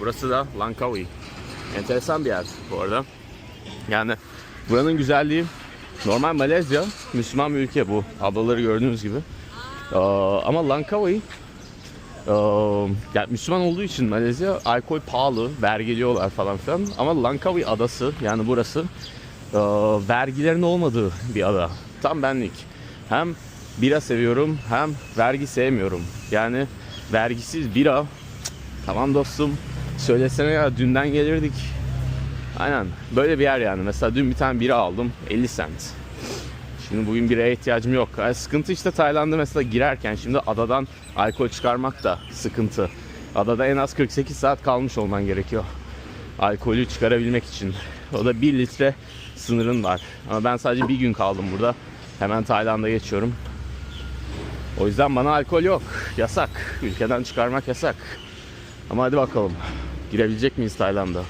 Burası da Langkawi. Enteresan bir yer bu arada. Yani buranın güzelliği normal Malezya Müslüman bir ülke bu. Ablaları gördüğünüz gibi. Ama Langkawi yani Müslüman olduğu için Malezya alkol pahalı, vergiliyorlar falan filan. Ama Langkawi adası yani burası vergilerin olmadığı bir ada. Tam benlik. Hem bira seviyorum hem vergi sevmiyorum. Yani vergisiz bira tamam dostum söylesene ya dünden gelirdik. Aynen böyle bir yer yani. Mesela dün bir tane bira aldım 50 cent. Şimdi bugün biraya ihtiyacım yok. Yani sıkıntı işte Tayland'a mesela girerken şimdi adadan alkol çıkarmak da sıkıntı. Adada en az 48 saat kalmış olman gerekiyor. Alkolü çıkarabilmek için. O da 1 litre sınırın var. Ama ben sadece bir gün kaldım burada. Hemen Tayland'a geçiyorum. O yüzden bana alkol yok. Yasak. Ülkeden çıkarmak yasak. Ama hadi bakalım. Girebilecek miyiz Tayland'a?